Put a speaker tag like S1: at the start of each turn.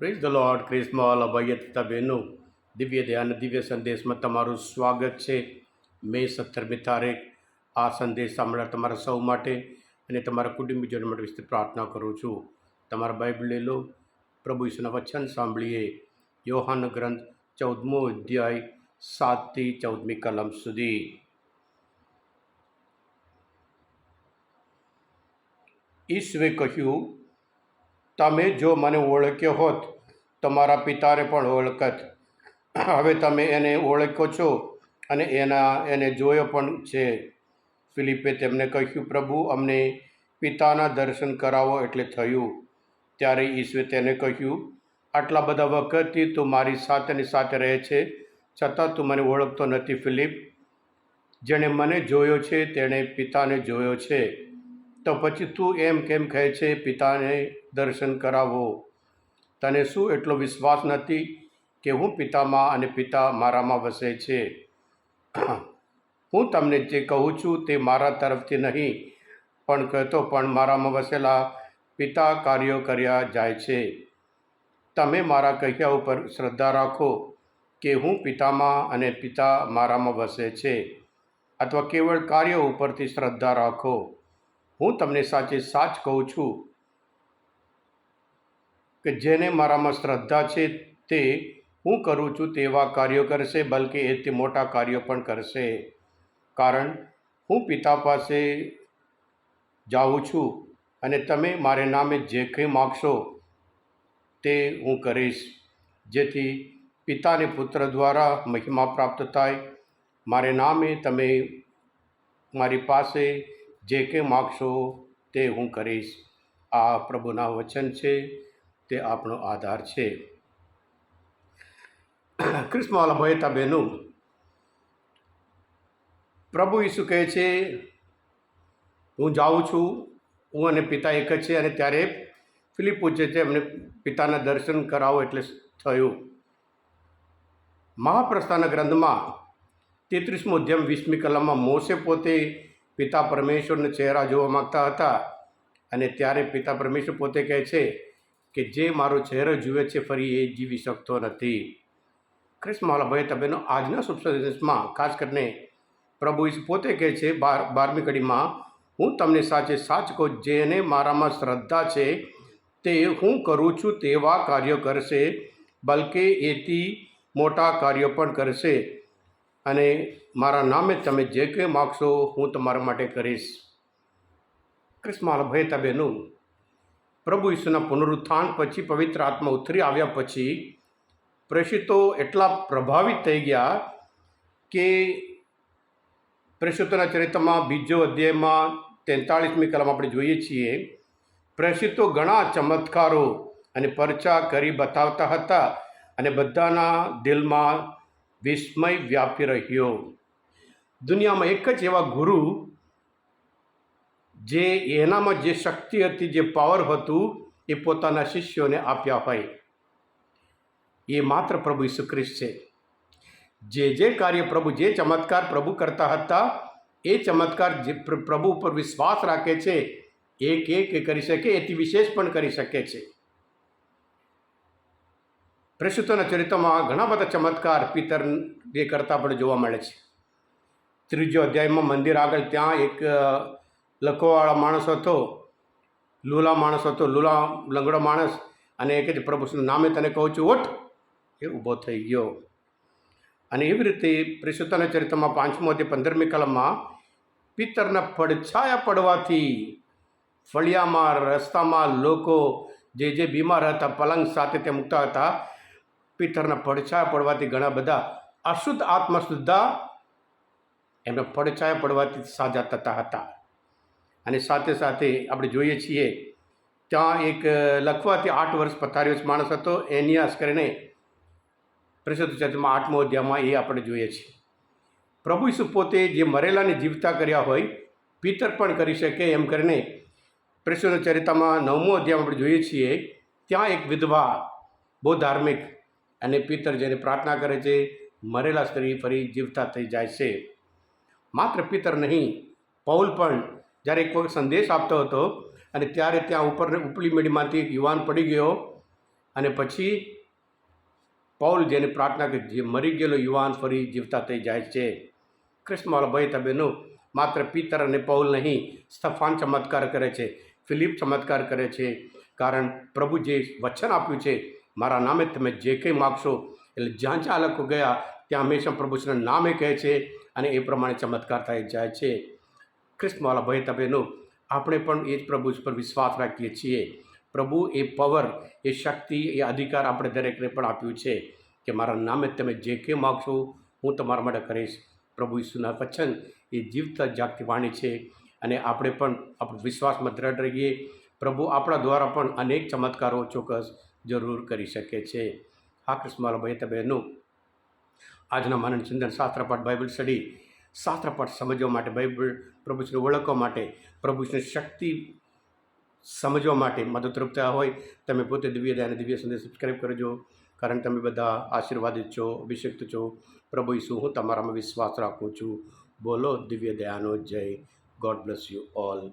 S1: Praise the lord ક્રિસ્મોલ અભય તથા બહેનો દિવ્ય ધ્યાન દિવ્ય સંદેશમાં તમારું સ્વાગત છે મે સત્તરમી તારીખ આ સંદેશ સાંભળવા તમારા સૌ માટે અને તમારા કુટુંબીજનો માટે વિશે પ્રાર્થના કરું છું તમારા બાઇબલ લઈ લો પ્રભુ ઈસુના વચન સાંભળીએ યોહાન ગ્રંથ ચૌદમો અધ્યાય સાતથી ચૌદમી કલમ સુધી ઈશ્વે કહ્યું તમે જો મને ઓળખ્યો હોત, તમારા પિતાને પણ ઓળખત. હવે તમે એને ઓળખો છો અને એના, એને જોયો પણ છે. ફિલિપે તેમને કહ્યું, પ્રભુ, અમને પિતાના દર્શન કરાવો એટલે થયું. ત્યારે ઈશ્વરે તેને કહ્યું, આટલા બધા વખતથી તું મારી સાથેની સાથે રહે છે, છતાં તું મને ઓળખતો નથી, ફિલિપ. જેણે મને જોયો છે, તેણે પિતાને જોયો છે. તો પછી તું એમ કેમ કહે છે, પિતાને દર્શન કરાવો. તને શું એટલો વિશ્વાસ નથી કે હું પિતામાં અને પિતા મારામાં વસે છે? હું તમને જે કહું છું તે મારા તરફથી નહીં, પણ કહેતો પણ મારામાં વસેલા પિતા કાર્યો કર્યા જાય છે. તમે મારા કહ્યા ઉપર શ્રદ્ધા રાખો કે હું પિતામાં અને પિતા મારામાં વસે છે, અથવા કેવળ કાર્ય ઉપરથી શ્રદ્ધા રાખો. હું તમને સાચે સાચ કહું છું કે જેને મારામાં શ્રદ્ધા છે તે હું કરું છું તેવા કાર્યો કરશે, બલકે એથી મોટા કાર્યો પણ કરશે. કારણ હું પિતા પાસે જાઉં છું અને તમે મારે નામે જે કંઈ માગશો તે હું કરીશ. જેથી પિતાને પુત્ર દ્વારા મહિમા પ્રાપ્ત થાય. મારે નામે તમે મારી પાસે જે કે માગશો તે હું કરીશ. આ પ્રભુના વચન છે, તે આપણો આધાર છે. ક્રિસ્મવાલા ભયતા બહેનો પ્રભુ ઈસુ કહે છે, હું જાઉં છું, હું અને પિતા એક જ છે અને ત્યારે ફિલિપ પૂછે છે એમને પિતાના દર્શન કરાવો એટલે થયું. મહાપ્રસ્થાના ગ્રંથમાં તેત્રીસમો અધ્યાય વીસમી કલામાં મોસે પોતે પિતા પરમેશ્વરના ચહેરા જોવા માગતા હતા અને ત્યારે પિતા પરમેશ્વર પોતે કહે છે કે જે મારો ચહેરો જુએ છે, ફરી એ જીવી શકતો નથી. ક્રિસ્માલા ભાઈ તબેનો આજના શુભ ખાસ કરીને પ્રભુ પોતે કહે છે, બાર, બારમી કડીમાં, હું તમને સાચે સાચ કહું, જેને મારામાં શ્રદ્ધા છે, તે હું કરું છું, તેવા કાર્યો કરશે, બલકે એથી મોટા કાર્યો પણ કરશે. અને મારા નામે તમે જે કંઈ માગશો, હું તમારા માટે કરીશ. ક્રિસ્માલ ભય તબેનું. પ્રભુ ઈસુના પુનરુત્થાન પછી પવિત્ર આત્મા ઉતરી આવ્યા પછી પ્રેષિતો એટલા પ્રભાવિત થઈ ગયા કે પ્રેષિતોના ચરિત્રમાં બીજો અધ્યાયમાં તેતાળીસમી કલમ આપણે જોઈએ છીએ. પ્રેષિતો ઘણા ચમત્કારો અને પરચા કરી બતાવતા હતા અને બધાના દિલમાં વિસ્મય વ્યાપી રહ્યો. દુનિયામાં એક જ એવા ગુરુ જે એનામાં જે શક્તિ હતી, જે પાવર હતું, એ પોતાના શિષ્યોને આપ્યા હોય. એ માત્ર પ્રભુ ઈસુ ખ્રિસ્ત છે. જે જે કાર્ય પ્રભુ, જે ચમત્કાર પ્રભુ કરતા હતા, એ ચમત્કાર જે પ્ર- પ્રભુ ઉપર વિશ્વાસ રાખે છે એક એક કરી શકે, એથી વિશેષ પણ કરી શકે છે. પ્રસુતોના ચરિત્રમાં ઘણા બધા ચમત્કાર પિતર એ કરતા પણ જોવા મળે છે. ત્રીજો અધ્યાયમાં મંદિર આગળ ત્યાં એક અ, લખવાવાળા માણસ હતો લુલા માણસ હતો લુલા લંગડો માણસ અને એ કહે છે પ્રભુ નામે તને કહું છું? ઓઠ એ ઊભો થઈ ગયો. અને એવી રીતે પ્રિશુતાના ચરિત્રમાં પાંચમો તે પંદરમી કલમમાં પિત્તરના પડછાયા પડવાથી ફળિયામાં રસ્તામાં લોકો જે જે બીમાર હતા પલંગ સાથે તે મૂકતા હતા પિત્તરના પડછાયા પડવાથી ઘણા બધા અશુદ્ધ આત્મા સુદ્ધા એમના પડછાયા પડવાથી સાજા થતા હતા. અને સાથે સાથે આપણે જોઈએ છીએ, ત્યાં એક લખવાથી આઠ વર્ષ પથારીઓ માણસ હતો. એનિયાસ કરીને પ્રસિદ્ધ ચર્ચમાં આઠમો અધ્યાયમાં એ આપણે જોઈએ છીએ. પ્રભુ ઈસુ પોતે જે મરેલાને જીવતા કર્યા હોય, પિતર પણ કરી શકે. એમ કરીને પ્રસિદ્ધ ચરિતામાં નવમો અધ્યાય આપણે જોઈએ છીએ, ત્યાં એક વિધવા, બહુ ધાર્મિક અને પિતર જેને પ્રાર્થના કરે છે, મરેલા સ્ત્રી ફરી જીવતા થઈ જાય છે. માત્ર પિતર નહીં, પૌલ પણ જ્યારે એક વખત સંદેશ આપતો હતો અને ત્યારે ત્યાં ઉપર ઉપલી મેડીમાંથી એક યુવાન પડી ગયો અને પછી પૌલ જેને પ્રાર્થના કરી જે મરી ગયેલો યુવાન ફરી જીવતા થઈ જાય છે. ક્રિસ્મવાળા ભાઈ તબેનો, માત્ર પિતર અને પૌલ નહીં, સ્તફાન ચમત્કાર કરે છે, ફિલિપ ચમત્કાર કરે છે. કારણ પ્રભુ જે વચન આપ્યું છે મારા નામે તમે જે કંઈ માગશો, એટલે જ્યાં જ્યાં લોકો ગયા, ત્યાં હંમેશા પ્રભુના નામે કહે છે અને એ પ્રમાણે ચમત્કાર થઈ જાય છે. કૃષ્ણવાળા ભાઈ તબેનો આપણે પણ એ જ પ્રભુ પર વિશ્વાસ રાખીએ છીએ. પ્રભુ એ પાવર એ શક્તિ, એ અધિકાર આપણે દરેકને પણ આપ્યું છે કે મારા નામે તમે જે કંઈ માગશો, હું તમારા માટે કરીશ. પ્રભુ ઈસુના વચન એ જીવતા જાગતી વાણી છે અને આપણે પણ આપણો વિશ્વાસમાં દ્રઢ રહીએ. પ્રભુ આપણા દ્વારા પણ અનેક ચમત્કારો ચોક્કસ જરૂર કરી શકે છે. હા કૃષ્ણવાલા ભાઈ બહેનો, આજના માનન ચિંતન શાસ્ત્રપાઠ બાઇબલ સ્ટડી, શાસ્ત્રપાઠ સમજવા માટે, બાઇબલ પ્રભુશ્રી ઓળખવા માટે પ્રભુશ્રી શક્તિ સમજવા માટે મદદરૂપ થયા હોય, તમે પોતે દિવ્ય દયાને દિવ્ય સંદેશ સબસ્ક્રાઈબ કરજો. કારણ તમે બધા આશીર્વાદિત છો, અભિષિક્ત છો. પ્રભુ ઈસુ, હું તમારામાં વિશ્વાસ રાખું છું. બોલો દિવ્ય દયાનો જય. God bless you all